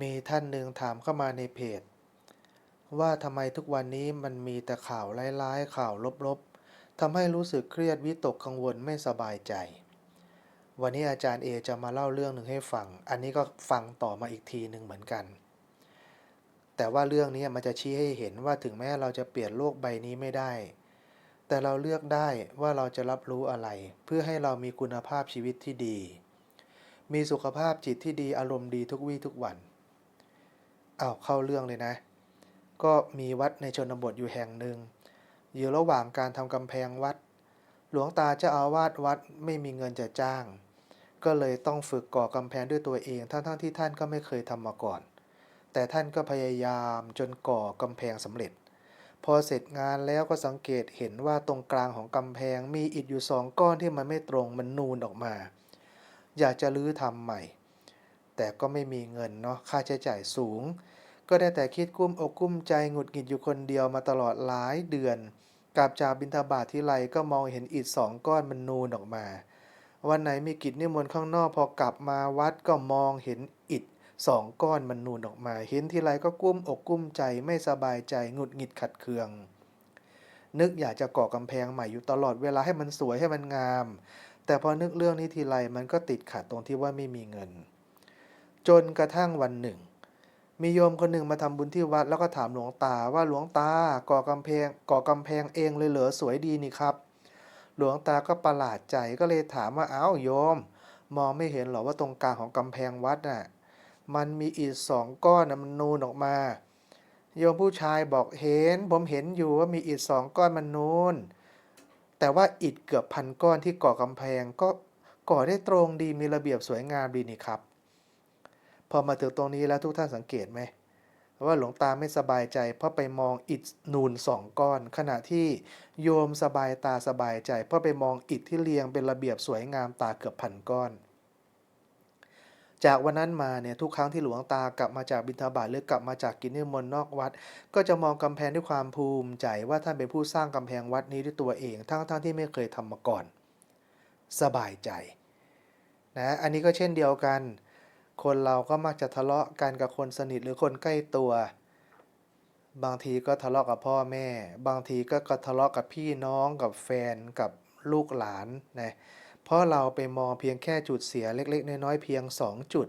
มีท่านหนึ่งถามเข้ามาในเพจ ว่าทำไมทุกวันนี้มันมีแต่ข่าวร้ายๆข่าวลบๆทำให้รู้สึกเครียดวิตกกังวลไม่สบายใจ วันนี้อาจารย์เอจะมาเล่าเรื่องหนึ่งให้ฟัง อันนี้ก็ฟังต่อมาอีกทีหนึ่งเหมือนกัน แต่ว่าเรื่องนี้มันจะชี้ให้เห็นว่าถึงแม้เราจะเปลี่ยนโลกใบนี้ไม่ได้ แต่เราเลือกได้ว่าเราจะรับรู้อะไร เพื่อให้เรามีคุณภาพชีวิตที่ดี มีสุขภาพจิตที่ดีอารมณ์ดีทุกวี่ทุกวัน อ้าวเข้าเรื่องเลยนะ ก็มีวัดในชนบทอยู่แห่งหนึ่ง อยู่ระหว่างการทำกำแพงวัด หลวงตาเจ้าอาวาสวัดไม่มีเงินจะจ้าง ก็เลยต้องฝึกก่อกำแพงด้วยตัวเอง ทั้งๆทที่ท่านก็ไม่เคยทำมาก่อน แต่ท่านก็พยายามจนก่อกำแพงสำเร็จ พอเสร็จงานแล้วก็สังเกตเห็นว่าตรงกลางของกำแพงมีอิฐอยู่สองก้อนที่มันไม่ตรงมันนูนออกมา อยากจะรื้อทำใหม่ แต่ก็ไม่มีเงินเนาะค่าใช้จ่ายสูง ก็ได้แต่คิดกุ้มอกกุ้มใจหงุดหงิดอยู่คนเดียวมาตลอดหลายเดือนกลับจากบิณฑบาตที่ไรก็มองเห็นอิฐสองก้อนมันนูนออกมา วันไหนมีกิจนิมนต์ข้างนอกพอกลับมาวัดก็มองเห็นอิฐสองก้อนมันนูนออกมา เห็นทีไรก็กุ้มอกกุ้มใจไม่สบายใจหงุดหงิดขัดเคือง นึกอยากจะก่อกำแพงใหม่อยู่ตลอดเวลาให้มันสวยให้มันงาม แต่พอนึกเรื่องนี้ทีไรมันก็ติดขัดตรงที่ว่าไม่มีเงิน จนกระทั่งวันหนึ่ง มีโยมคนหนึ่งมาทำบุญที่วัดแล้วก็ถามหลวงตาว่าหลวงตาก่อกำแพงก่อกำแพงเองเลยเหรอสวยดีนี่ครับ หลวงตาก็ประหลาดใจก็เลยถามว่าเอ้าโยม มองไม่เห็นหรอว่าตรงกลางของกำแพงวัดน่ะมันมีอิฐสองก้อนน่ะมันนูนออกมา โยมผู้ชายบอกเห็น ผมเห็นอยู่ว่ามีอิฐสองก้อนมันนูนแต่ว่าอิฐเกือบพันก้อนที่ก่อกำแพงก็ก่อได้ตรงดีมีระเบียบสวยงามดีนี่ครับ พอมาถึงตรงนี้แล้วทุกท่านสังเกตไหมว่าหลวงตาไม่สบายใจ เพราะไปมองอิฐนูนสองก้อน ขณะที่โยมสบายตาสบายใจ เพราะไปมองอิฐที่เรียงเป็นระเบียบสวยงามตาเกือบพันก้อน จากวันนั้นมาเนี่ยทุกครั้งที่หลวงตากลับมาจากบิณฑบาตหรือกลับมาจากกินนิมนต์นอกวัด ก็จะมองกำแพงด้วยความภูมิใจว่าท่านเป็นผู้สร้างกำแพงวัดนี้ด้วยตัวเอง ทั้งๆทที่ไม่เคยทำมาก่อน สบายใจนะอันนี้ก็เช่นเดียวกัน คนเราก็มักจะทะเลาะกันกับคนสนิทหรือคนใกล้ตัว บางทีก็ทะเลาะกับพ่อแม่ บางทีก็ทะเลาะกับพี่น้องกับแฟนกับลูกหลานนะเพราะเราไปมองเพียงแค่จุดเสียเล็ก ๆ น้อยๆเพียง 2 จุด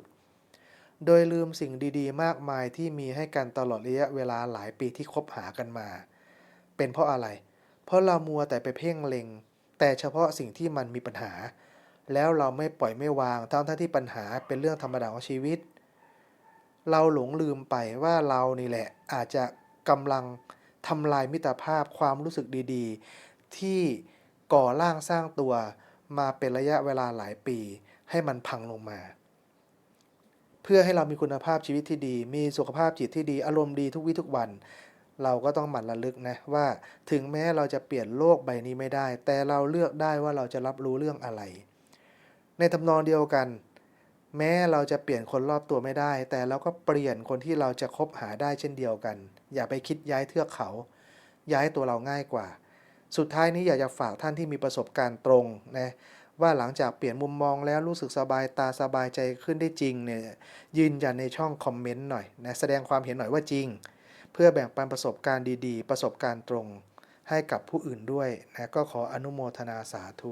โดยลืมสิ่งดีๆ มากมายที่มีให้กันตลอดระยะเวลาหลายปีที่คบหากันมา เป็นเพราะอะไร เพราะเรามัวแต่ไปเพ่งเล็ง แต่เฉพาะสิ่งที่มันมีปัญหา แล้วเราไม่ปล่อยไม่วางทั้งทั้งที่ปัญหาเป็นเรื่องธรรมดาของชีวิต เราหลงลืมไปว่าเรานี่แหละอาจจะกำลังทำลายมิตรภาพความรู้สึกดีๆ ที่ก่อร่างสร้างตัวมาเป็นระยะเวลาหลายปี ให้มันพังลงมา เพื่อให้เรามีคุณภาพชีวิตที่ดี มีสุขภาพจิตที่ดีอารมณ์ดีทุกวี่ทุกวัน เราก็ต้องหมั่นระลึกนะว่าถึงแม้เราจะเปลี่ยนโลกใบนี้ไม่ได้ แต่เราเลือกได้ว่าเราจะรับรู้เรื่องอะไร ในทำนองเดียวกัน แม้เราจะเปลี่ยนคนรอบตัวไม่ได้ แต่เราก็เปลี่ยนคนที่เราจะคบหาได้เช่นเดียวกัน อย่าไปคิดย้ายเทือกเขา ย้ายตัวเราง่ายกว่า สุดท้ายนี้อยากจะฝากท่านที่มีประสบการณ์ตรงนะว่าหลังจากเปลี่ยนมุมมองแล้วรู้สึกสบายตาสบายใจขึ้นได้จริงเนี่ยยืนยันในช่องคอมเมนต์หน่อยนะแสดงความเห็นหน่อยว่าจริง เพื่อแบ่งปันประสบการณ์ดีๆ ประสบการณ์ตรง ให้กับผู้อื่นด้วยนะก็ขออนุโมทนาสาธุ